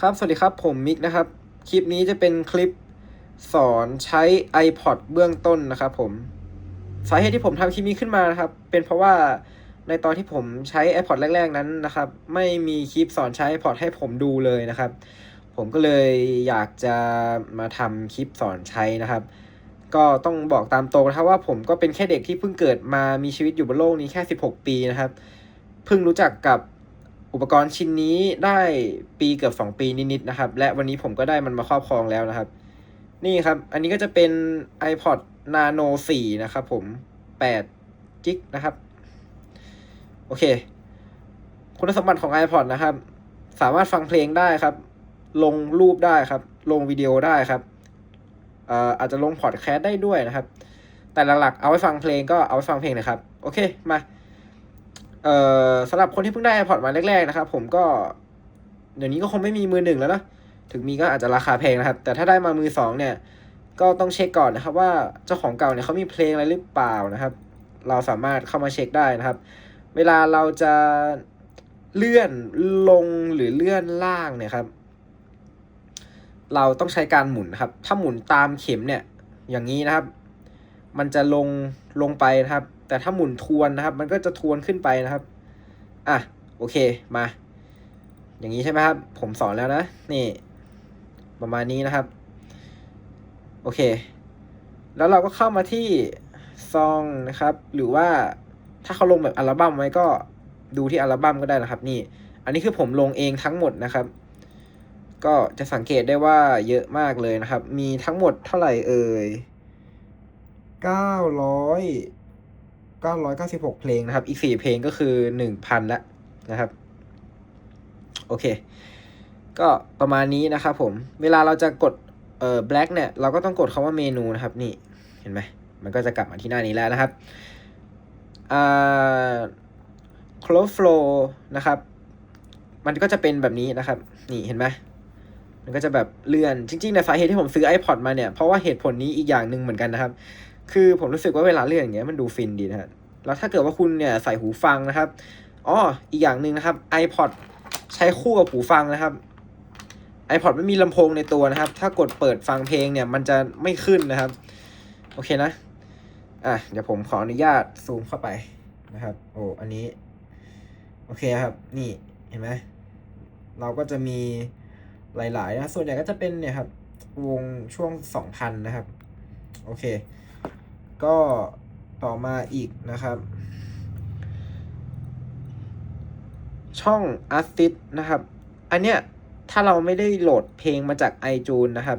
ครับ สวัสดีครับ ผมมิกนะครับ คลิปนี้จะเป็นคลิปสอนใช้ iPod เบื้องต้นนะครับผม สาเหตุที่ผมทำคลิปนี้ขึ้นมานะครับ เป็นเพราะว่าในตอนที่ผมใช้ iPod แรก ๆ นั้นนะครับ ไม่มีคลิปสอนใช้ iPod ให้ผมดูเลยนะครับ ผมก็เลยอยากจะมาทำคลิปสอนใช้นะครับ ก็ต้องบอกตามตรงนะครับว่าผมก็เป็นแค่เด็กที่เพิ่งเกิดมามีชีวิตอยู่บนโลกนี้แค่ 16 ปีนะครับ เพิ่งรู้จักกับ อุปกรณ์ชิ้นนี้ได้ปีเกือบ 2 ปีนิดๆนะครับ และวันนี้ผมก็ได้มันมาครอบครองแล้วนะครับ นี่ครับ อันนี้ก็จะเป็น iPod Nano 4 นะครับผม8กิกนะครับ โอเค คุณสมบัติของ iPod นะครับ สามารถฟังเพลงได้ครับ ลงรูปได้ครับ ลงวิดีโอได้ครับเอ่ออาจจะลงพอดแคสต์ได้ด้วยนะครับ แต่หลักๆ เอาไว้ฟังเพลงก็เอาไว้ฟังเพลงนะครับ โอเค มา เอ่อสำหรับคนที่เพิ่งได้ iPod มาแรกๆนะครับ ผมก็เดี๋ยวนี้ก็คงไม่มีมือหนึ่งแล้วนะถึงมีก็อาจจะราคาแพงนะครับ แต่ถ้าได้มามือสองเนี่ย ก็ต้องเช็คก่อนนะครับ ว่าเจ้าของเก่าเนี่ยเขามีเพลงอะไรหรือเปล่านะครับ เราสามารถเข้ามาเช็คได้นะครับ เวลาเราจะเลื่อนลงหรือเลื่อนล่างเนี่ยครับ เราต้องใช้การหมุนครับ ถ้าหมุนตามเข็มเนี่ย อย่างนี้นะครับ มันจะลงลงไปนะครับ แต่ถ้าหมุนทวนนะครับ มันก็จะทวนขึ้นไปนะครับ อะ โอเค มา อย่างนี้ใช่ไหมครับ ผมสอนแล้วนะ นี่ ประมาณนี้นะครับ โอเค แล้วเราก็เข้ามาที่ซองนะครับ หรือว่าถ้าเขาลงแบบอัลบั้มไว้ก็ดูที่อัลบั้มก็ได้นะครับ นี่ อันนี้คือผมลงเองทั้งหมดนะครับ ก็จะสังเกตได้ว่าเยอะมากเลยนะครับ มีทั้งหมดเท่าไหร่เอ่ยเก้าร้อย เก้าร้อยเก้าสิบหกเพลงนะครับ อีกสี่เพลงก็คือหนึ่งพันละนะครับ โอเค ก็ประมาณนี้นะครับผม เวลาเราจะกดเอ่อ black เนี่ย เราก็ต้องกดคาว่าเมนูนะครับ นี่ เห็นไหม มันก็จะกลับมาที่หน้านี้แล้วนะครับอ่า close flow นะครับ มันก็จะเป็นแบบนี้นะครับ นี่เห็นไหมมันก็จะแบบเลื่อน จริงๆในสาเหตุที่ผมซื้อ iPod มาเนี่ย เพราะว่าเหตุผลนี้อีกอย่างหนึ่งเหมือนกันนะครับ คือผมรู้สึกว่าเวลาเลื่อนอย่างเงี้ยมันดูฟินดีนะฮะแล้วถ้าเกิดว่าคุณเนี่ยใส่หูฟังนะครับอ๋ออีกอย่างหนึ่งนะครับ iPod ใช้คู่กับหูฟังนะครับ iPod ไม่มีลำโพงในตัวนะครับ ถ้ากดเปิดฟังเพลงเนี่ยมันจะไม่ขึ้นนะครับ โอเคนะ อะ เดี๋ยวผมขออนุญาตซูมเข้าไปนะครับ โอ้ อันนี้ โอเคครับ นี่ เห็นไหม เราก็จะมีหลาย ๆ นะ ส่วนใหญ่ก็จะเป็นเนี่ยครับ วงช่วงสองพันนะครับ โอเค ก็ต่อมาอีกนะครับ ช่อง Artist นะครับ อันเนี้ยถ้าเราไม่ได้โหลดเพลงมาจาก iTunes นะครับ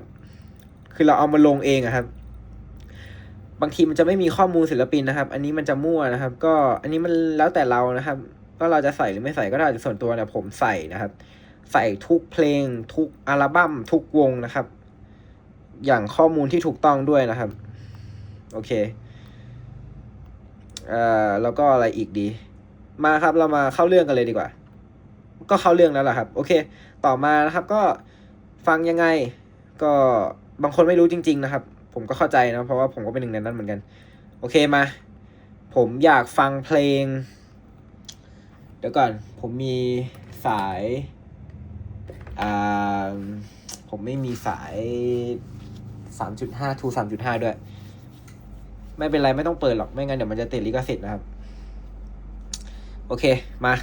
คือเราเอามาลงเองอะครับ บางทีมันจะไม่มีข้อมูลศิลปินนะครับ อันนี้มันจะมั่วนะครับ ก็อันนี้มันแล้วแต่เรานะครับว่าเราจะใส่หรือไม่ใส่ก็ได้ส่วนตัวเนี่ยผมใส่นะครับ ใส่ทุกเพลง ทุกอัลบั้มทุกวงนะครับ อย่างข้อมูลที่ถูกต้องด้วยนะครับ โอเคเอ่อแล้วก็อะไรอีกดี มาครับเรามาเข้าเรื่องกันเลยดีกว่า ก็เข้าเรื่องแล้วล่ะครับ โอเค ต่อมานะครับก็ฟังยังไง ก็บางคนไม่รู้จริง ๆ นะครับ ผมก็เข้าใจนะ เพราะว่าผมก็เป็นหนึ่งในนั้นเหมือนกัน โอเคมา ผมอยากฟังเพลง เดี๋ยวก่อน ผมมีสายอ่าผมไม่มีสายสามจุดห้าทูสามจุดห้าด้วย ไม่เป็นไรไม่ต้องเปิดหรอกไม่งั้นเดี๋ยวมันจะติดลิขสิทธิ์นะครับ โอเคมา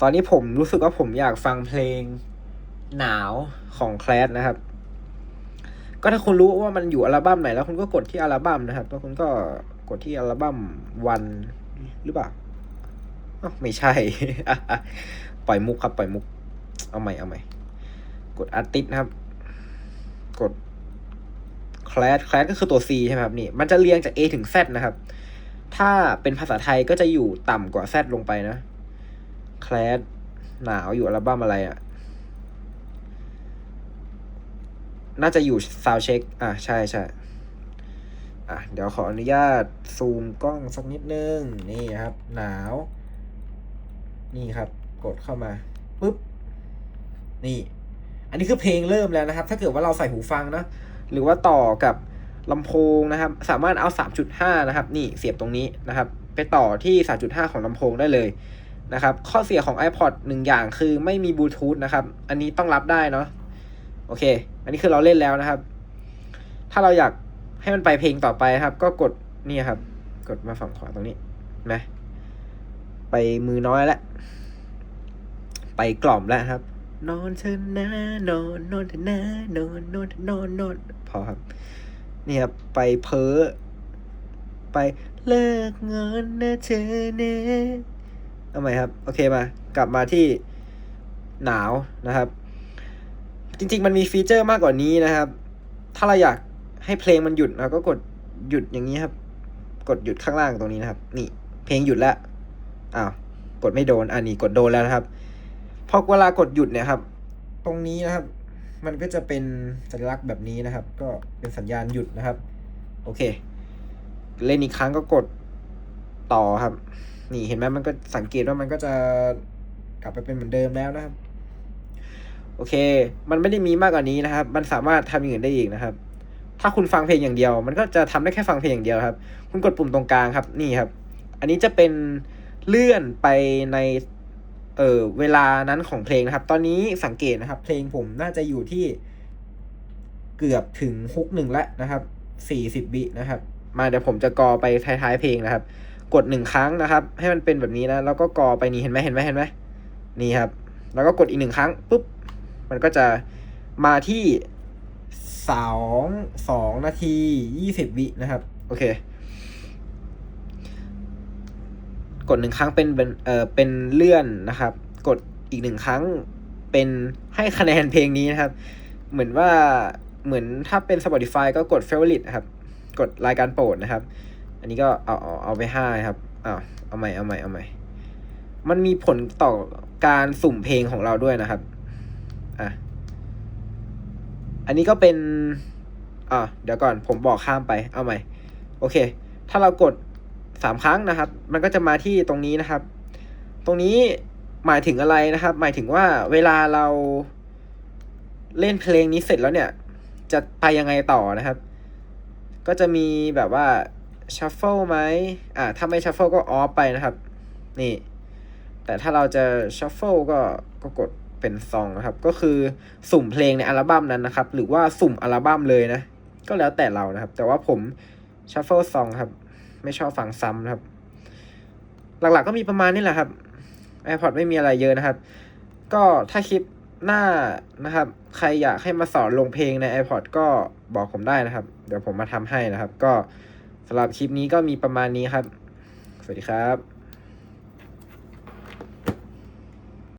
ตอนนี้ผมรู้สึกว่าผมอยากฟังเพลงหนาวของแคลสนะครับ ก็ถ้าคุณรู้ว่ามันอยู่อัลบั้มไหนแล้วคุณก็กดที่อัลบั้มนะครับ แล้วคุณก็กดที่อัลบั้มวันหรือเปล่าอ้าวไม่ใช่ ปล่อยมุกครับ ปล่อยมุก เอาใหม่ เอาใหม่ กดอาร์ติสนะครับ กด คลาสคลาสก็คือตัว C ใช่ไหมครับนี่มันจะเรียงจาก A ถึง Z นะครับ ถ้าเป็นภาษาไทยก็จะอยู่ต่ำกว่า Z ลงไปนะคลาสหนาวอยู่อัลบั้มอะไรอะ่ะ น่าจะอยู่ Sound Check อะใช่ใช่อะเดี๋ยวขออนุญาตซูมกล้องสักนิดนึง นี่ครับ หนาว นี่ครับ กดเข้ามาปุ๊บ นี่ อันนี้คือเพลงเริ่มแล้วนะครับ ถ้าเกิดว่าเราใส่หูฟังนะ หรือว่าต่อกับลำโพงนะครับ สามารถเอา 3.5 นะครับ นี่เสียบตรงนี้นะครับ ไปต่อที่ 3.5 ของลำโพงได้เลยนะครับ ข้อเสียของ iPod หนึ่งอย่างคือไม่มีบลูทูธนะครับ อันนี้ต้องรับได้เนาะ โอเค อันนี้คือเราเล่นแล้วนะครับ ถ้าเราอยากให้มันไปเพลงต่อไปครับ ก็กดนี่ครับ กดมาฝั่งขวาตรงนี้นไหมไปมือน้อยแล้ว ไปกล่อมแล้วครับ นอนเถอะนะนอนนอนเถอะนะนอนนอนเถอะนอนนอนพอครับนี่ครับไปเพ้อไปเลิกงอนนะเธอเนะเอาใหม่ครับ โอเคมา กลับมาที่หนาวนะครับ จริง ๆ มันมีฟีเจอร์มากกว่านี้นะครับ ถ้าเราอยากให้เพลงมันหยุดเราก็กดหยุดอย่างนี้ครับ กดหยุดข้างล่างตรงนี้นะครับ นี่ เพลงหยุดแล้วอ้าวกดไม่โดนอันนี้กดโดนแล้วนะครับ พอเวลากดหยุดเนี่ยครับ ตรงนี้นะครับ มันก็จะเป็นสัญลักษณ์แบบนี้นะครับ ก็เป็นสัญญาณหยุดนะครับ โอเค เล่นอีกครั้งก็กดต่อครับ นี่เห็นไหมมันก็สังเกตว่ามันก็จะกลับไปเป็นเหมือนเดิมแล้วนะครับ โอเค มันไม่ได้มีมากกว่านี้นะครับ มันสามารถทำอย่างอื่นได้อีกนะครับ ถ้าคุณฟังเพลงอย่างเดียว มันก็จะทำได้แค่ฟังเพลงอย่างเดียวครับ คุณกดปุ่มตรงกลางครับ นี่ครับ อันนี้จะเป็นเลื่อนไปใน เออเวลานั้นของเพลงนะครับ ตอนนี้สังเกตนะครับ เพลงผมน่าจะอยู่ที่เกือบถึงฮุกหนึ่งแล้วนะครับสี่สิบวินะครับ มาเดี๋ยวผมจะกอไปท้ายๆเพลงนะครับ กดหนึ่งครั้งนะครับ ให้มันเป็นแบบนี้นะแล้วก็กอไปนี่เห็นไหมเห็นไหมเห็นไหมนี่ครับ แล้วก็กดอีกหนึ่งครั้งปุ๊บมันก็จะมาที่สองสองนาทียี่สิบวินะครับ โอเค กดหนึ่งครั้งเป็นเป็นเอ่อเป็นเลื่อนนะครับ กดอีกหนึ่งครั้งเป็นให้คะแนนเพลงนี้นะครับ เหมือนว่าเหมือนถ้าเป็น Spotify ก็กด favorite นะครับ กดรายการโปรดนะครับ อันนี้ก็เอาเอาเอาไปห้าครับอ้าวเอาใหม่เอาใหม่เอาใหม่ มันมีผลต่อการสุ่มเพลงของเราด้วยนะครับอะอันนี้ก็เป็นอะเดี๋ยวก่อนผมบอกข้ามไปเอาใหม่ โอเค ถ้าเรากด สามครั้งนะครับ มันก็จะมาที่ตรงนี้นะครับ ตรงนี้หมายถึงอะไรนะครับ หมายถึงว่าเวลาเราเล่นเพลงนี้เสร็จแล้วเนี่ย จะไปยังไงต่อนะครับ ก็จะมีแบบว่าชัฟเฟิลไหมอ่าถ้าไม่ชัฟเฟิลก็ออฟไปนะครับ นี่ แต่ถ้าเราจะชัฟเฟิลก็ก็กดเป็นซองนะครับ ก็คือสุ่มเพลงในอัลบั้มนั้นนะครับ หรือว่าสุ่มอัลบั้มเลยนะ ก็แล้วแต่เรานะครับ แต่ว่าผมชัฟเฟิลซองครับ ไม่ชอบฟังซ้ำนะครับ หลักๆก็มีประมาณนี้แหละครับ iPod ไม่มีอะไรเยอะนะครับ ก็ถ้าคลิปหน้านะครับ ใครอยากให้มาสอนลงเพลงใน iPod ก็บอกผมได้นะครับ เดี๋ยวผมมาทำให้นะครับ ก็สำหรับคลิปนี้ก็มีประมาณนี้ครับ สวัสดีครับ